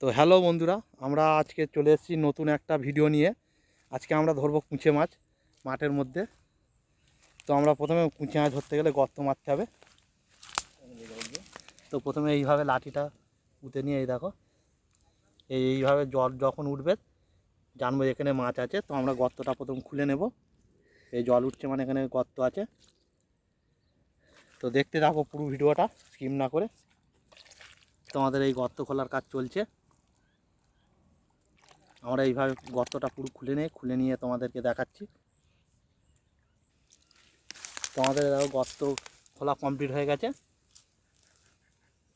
তো হ্যালো বন্ধুরা, আমরা আজকে চলে এসেছি নতুন একটা ভিডিও নিয়ে। আজকে আমরা ধরবো কুঁচে মাছ মাঠের মধ্যে। তো আমরা প্রথমে কুঁচে মাছ ধরতে গেলে গর্ত মারতে হবে। তো প্রথমে এইভাবে লাঠিটা পুঁতে নিয়ে এই দেখো, এই এইভাবে জল যখন উঠবে, জানব এখানে মাছ আছে। তো আমরা গর্তটা প্রথম খুলে নেব। এই জল উঠছে মানে এখানে গর্ত আছে। তো দেখতে থাকো পুরো ভিডিওটা, স্কিম না করে। তোমাদের এই গর্ত খোলার কাজ চলছে। আমরা এইভাবে গর্তটা পুরো খুলে নিয়ে খুলে নিয়ে তোমাদেরকে দেখাচ্ছি। তোমাদের দেখো গর্ত খোলা কমপ্লিট হয়ে গেছে।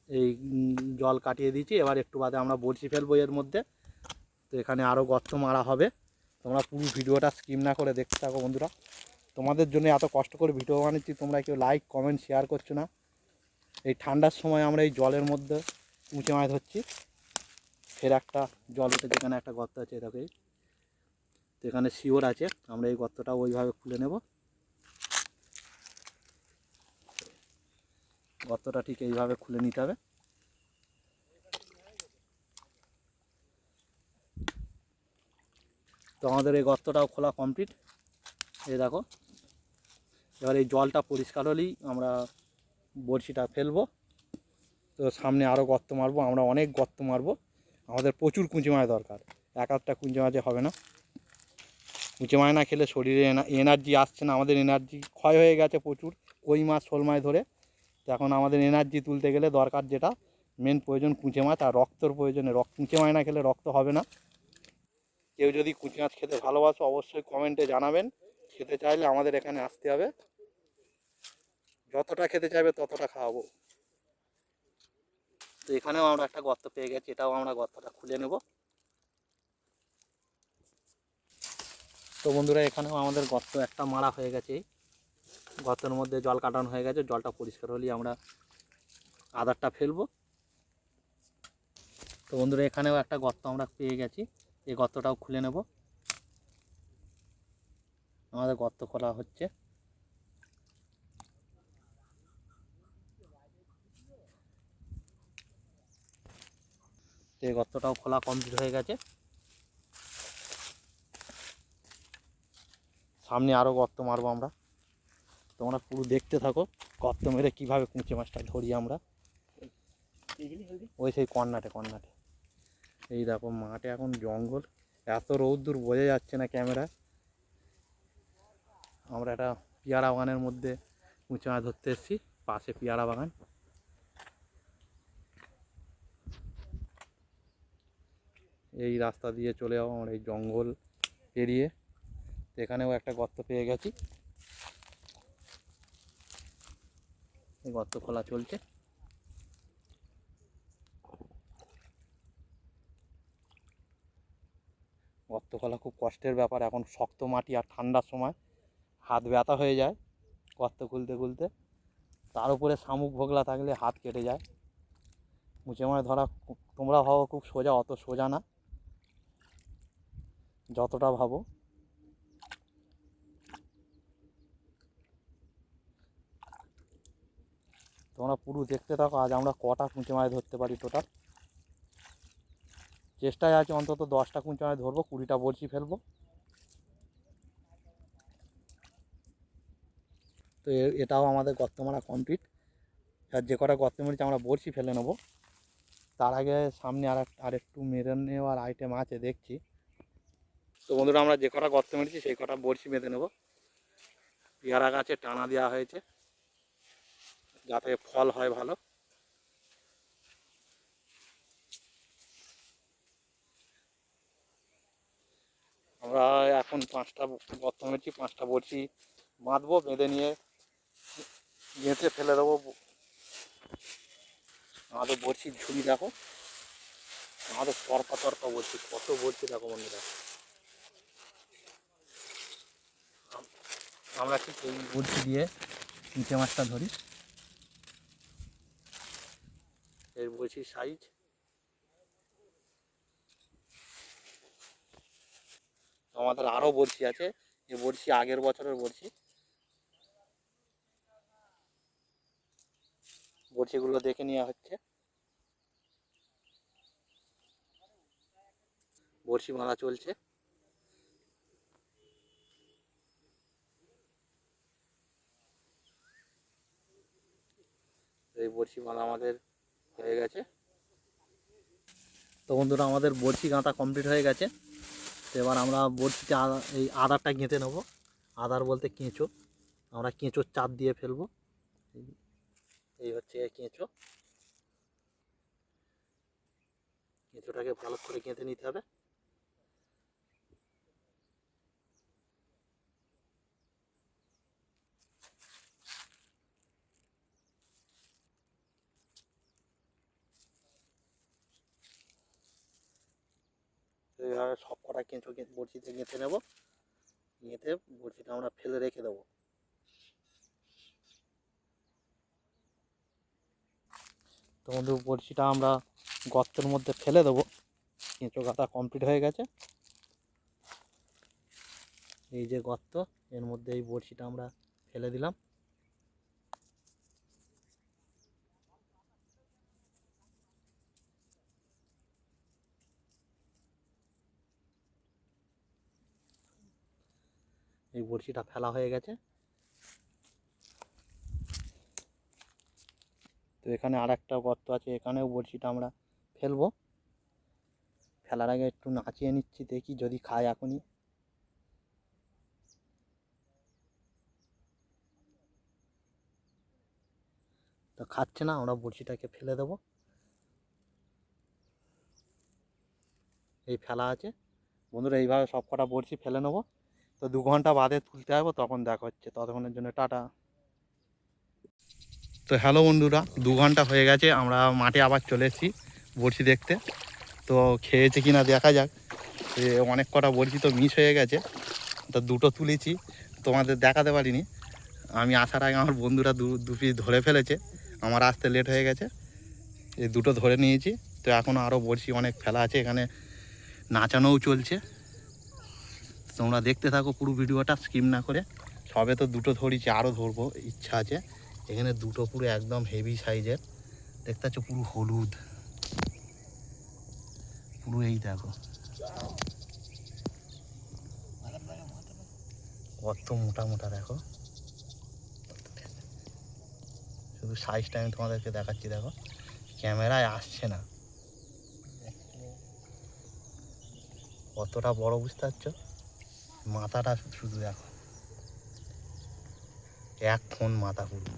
এই জল কাটিয়ে দিয়েছি। এবার একটু বাদে আমরা বড়শি ফেলব এর মধ্যে। তো এখানে আরও গর্ত মারা হবে। তোমরা পুরো ভিডিওটা স্কিম না করে দেখতে থাকো বন্ধুরা। তোমাদের জন্য এত কষ্ট করে ভিডিও বানাচ্ছি তোমরা কেউ লাইক কমেন্ট শেয়ার করছ না। এই ঠান্ডার সময় আমরা এই জলের মধ্যে উঁচে মাছ ধরছি। ফের একটা জল উঠে যেখানে একটা গর্ত আছে এটাকে। তো এখানে শিওর আছে, আমরা এই গর্তটা ওইভাবে খুলে নেব। গর্তটা ঠিক এইভাবে খুলে নিতে হবে। তো আমাদের এই গর্তটাও খোলা কমপ্লিট। এই দেখো, এবার এই জলটা পরিষ্কার হলেই আমরা বড়শিটা ফেলব। তো সামনে আরও গর্ত মারবো, আমরা অনেক গর্ত মারবো। আমাদের প্রচুর কুঁচি মাছ দরকার। এক একটা কুঁচি মাছে হবে না। কুঁচি মাছ না খেলে শরীরে এনার্জি আসছে না। আমাদের এনার্জি ক্ষয় হয়ে গেছে প্রচুর। কই মাছ, শোল মাছ ধরে। তো এখন আমাদের এনার্জি তুলতে গেলে দরকার যেটা মেন প্রয়োজন কুঁচে মাছ আর রক্তর প্রয়োজনে। রক্ত কুঁচে মাছ না খেলে রক্ত হবে না। কেউ যদি কুঁচি মাছ খেতে ভালোবাসো অবশ্যই কমেন্টে জানাবেন। খেতে চাইলে আমাদের এখানে আসতে হবে। যতটা খেতে চাইবে ততটা খাওয়াবো। তো এখানেও আমরা একটা গর্ত পেয়ে গেছি, এটাও আমরা গর্তটা খুলে নেব। তো বন্ধুরা, এখানেও আমাদের গর্ত একটা মারা হয়ে গেছে। গর্তের মধ্যে জল কাটানো হয়ে গেছে, জলটা পরিষ্কার হলেই আমরা আদারটা ফেলব। তো বন্ধুরা, এখানেও একটা গর্ত আমরা পেয়ে গেছি, এই গর্তটাও খুলে নেব। আমাদের গর্ত খোলা হচ্ছে। তো এই গর্তটাও খোলা কমপ্লিট হয়ে গেছে। সামনে আরও গর্ত মারবো আমরা। তোমরা পুরো দেখতে থাকো, গর্ত মেরে কীভাবে কুঁচে মাছটা ধরি আমরা। ওই সেই কর্নাটে কর্নাটে। এই দেখো মাঠে এখন জঙ্গল। এত রৌদ্দুর বোঝা যাচ্ছে না ক্যামেরা আমরা একটা পেয়ারা বাগানের মধ্যে কুঁচে মাছ ধরতে এসেছি, পাশে পেয়ারা বাগান। এই রাস্তা দিয়ে চলে যাব আমার এই জঙ্গল পেরিয়ে। এখানেও একটা গর্ত পেয়ে গেছি। গর্ত খোলা চলছে। গর্ত খোলা খুব কষ্টের ব্যাপার, এখন শক্ত মাটি আর ঠান্ডার সময় হাত ব্যথা হয়ে যায় গর্ত খুলতে খুলতে। তার উপরে শামুক ভোগলা থাকলে হাত কেটে যায়। মাছ ধরা তোমরা ভাবো খুব সোজা, অত সোজা না। যতটা ভাবো। তোমরা পুরো দেখতে থাকো, আজ আমরা কটা কুঁচে মাছ ধরতে পারি টোটাল চেষ্টায় আছে অন্তত দশটা কুঁচে মাছ ধরবো, কুড়িটা বড়শি ফেলব। তো এটাও আমাদের গর্ত মারা কমপ্লিট আর যে কটা গর্ত মেরেছি, আমরা বড়শি ফেলে নেব। তার আগে সামনে আর আর একটু মেরে নেওয়ার আইটেম আছে, দেখছি। তো বন্ধুরা, আমরা যে কটা গর্ত মেরেছি, সেই কটা বড়শি বেঁধে নেব। পেয়ারা গাছে টানা দেওয়া হয়েছে, যাতে ফল হয় ভালো। আমরা এখন পাঁচটা গর্ত মেরেছি, পাঁচটা বড়শি বাঁধবো, বেঁধে নিয়ে গেঁথে ফেলে দেবো। আমাদের বড়শির ঝুড়ি দেখো, আমাদের তরপা তরপা বড়শি, কত বড়শি দেখো বন্ধুরা। আমরা ঠিক এই বড়শি দিয়ে নিচে মাছটা ধরি। এর বড়শির সাইজ। আমাদের আরও বড়শি আছে। যে বড়শি আগের বছরের বড়শি। বড়শিগুলো দেখে নেওয়া হচ্ছে। বড়শি বাঁধা চলছে এই বড়শি বাঁধা আমাদের হয়ে গেছে। তো বন্ধুরা, আমাদের বড়শি গাঁথা কমপ্লিট হয়ে গেছে। তো এবার আমরা বড়শিতে এই আদারটা গেঁথে নেব। আদার বলতে কেঁচো। আমরা কেঁচোর চার দিয়ে ফেলব। এই হচ্ছে কেঁচো। কেঁচোটাকে ভালো করে গেঁথে নিতে হবে তো এইভাবে সব কটা কেঁচো বড়শিতে গেঁথে নেব। গেঁথে বড়শিটা আমরা ফেলে রেখে দেবো। তো বন্ধু, বড়শিটা আমরা গর্তের মধ্যে ফেলে দেবো। কেঁচো গাঁথা কমপ্লিট হয়ে গেছে। এই যে গর্ত, এর মধ্যে এই বড়শিটা আমরা ফেলে দিলাম। এই বড়শিটা ফেলা হয়ে গেছে। তো এখানে আর একটা গর্ত আছে, এখানেও বড়শিটা আমরা ফেলব। ফেলার আগে একটু নাচিয়ে নিচ্ছি, দেখি যদি খায় এখনই। তো খাচ্ছে না, আমরা বড়শিটাকে ফেলে দেবো। এই ফেলা আছে। বন্ধুরা, এইভাবে সব কটা বড়শি ফেলে নেব। তো দু ঘণ্টা বাদে তুলতে হবে তখন দেখা হচ্ছে। ততক্ষণের জন্য টাটা। তো হ্যালো বন্ধুরা, দু ঘণ্টা হয়ে গেছে, আমরা মাঠে আবার চলে এসেছি বড়শি দেখতে। তো খেয়েছে কিনা দেখা যাক। অনেক কটা বড়শি তো মিস হয়ে গেছে। তো দুটো তুলেছি, তোমাদের দেখাতে পারিনি। আমি আসার আগে আমার বন্ধুরা দু দু পিস ধরে ফেলেছে। আমার আসতে লেট হয়ে গেছে। এই দুটো ধরে নিয়েছি। তো এখনও আরও বড়শি অনেক ফেলা আছে, এখানে নাচানোও চলছে। তোমরা দেখতে থাকো পুরো ভিডিওটা, স্কিম না করে। সবে তো দুটো ধরেছি আরও ধরবো, ইচ্ছা আছে। এখানে দুটো পুরো একদম হেভি সাইজের দেখতে পাচ্ছ পুরো হলুদ। পুরো এই দেখো। কত মোটা মোটা দেখো। শুধু সাইজটা আমি তোমাদেরকে দেখাচ্ছি, দেখো। ক্যামেরায় আসছে না। কতটা বড় বুঝতে পারছ? মাথাটা শুধু দেখো। এক ফোন মাথা পুরো।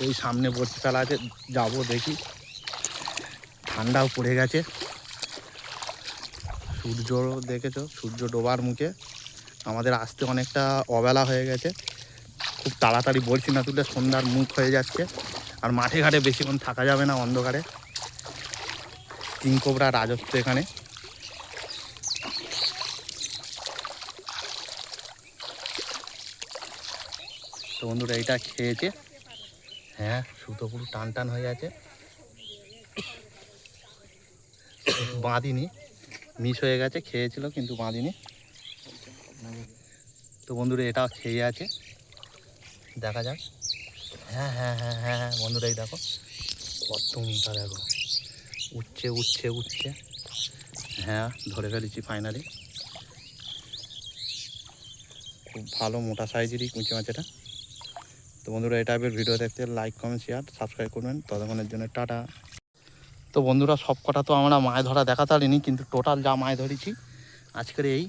ওই সামনে বসে ফেলা আছে, যাব দেখি। ঠান্ডাও পড়ে গেছে। সূর্য দেখেছ? সূর্য ডোবার মুখে। আমাদের আসতে অনেকটা অবেলা হয়ে গেছে। খুব তাড়াতাড়ি বলছি না তুলে, সন্ধ্যার মুখ হয়ে যাচ্ছে। আর মাঠে ঘাটে বেশিক্ষণ থাকা যাবে না অন্ধকারে। কিংকোবরা রাজত্ব এখানে। তো বন্ধুরা, এইটা খেয়েছে। হ্যাঁ সুতো পুরো টান টান হয়ে আছে বাঁধিনি। মিস হয়ে গেছে, খেয়েছিল, কিন্তু বাঁধিনি। তো বন্ধুরা এটা খেয়ে আছে। দেখা যাক। হ্যাঁ হ্যাঁ হ্যাঁ হ্যাঁ হ্যাঁ বন্ধুরা এই দেখো। কত মোটা দেখো। উঠছে উঠছে উঠছে। হ্যাঁ ধরে ফেলেছি ফাইনালি খুব ভালো মোটা সাইজেরই কুঁচি মাছ এটা তো বন্ধুরা এই টাইপের ভিডিও দেখতে লাইক কমেন্ট শেয়ার সাবস্ক্রাইব করবেন। ততক্ষণের জন্য টাটা। তো বন্ধুরা সব কটা তো আমরা মাছ ধরা দেখাতে পারিনি কিন্তু টোটাল যা মাছ ধরেছি, আজকের এই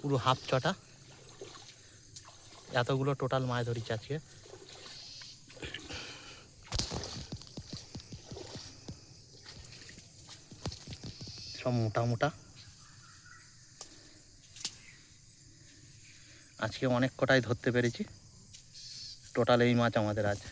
পুরো হাফ চটা এতগুলো টোটাল মাছ ধরেছি আজকে। সব মোটা মোটা। আজকে অনেক কটাই ধরতে পেরেছি। টোটাল এই মাছ আমাদের আছে।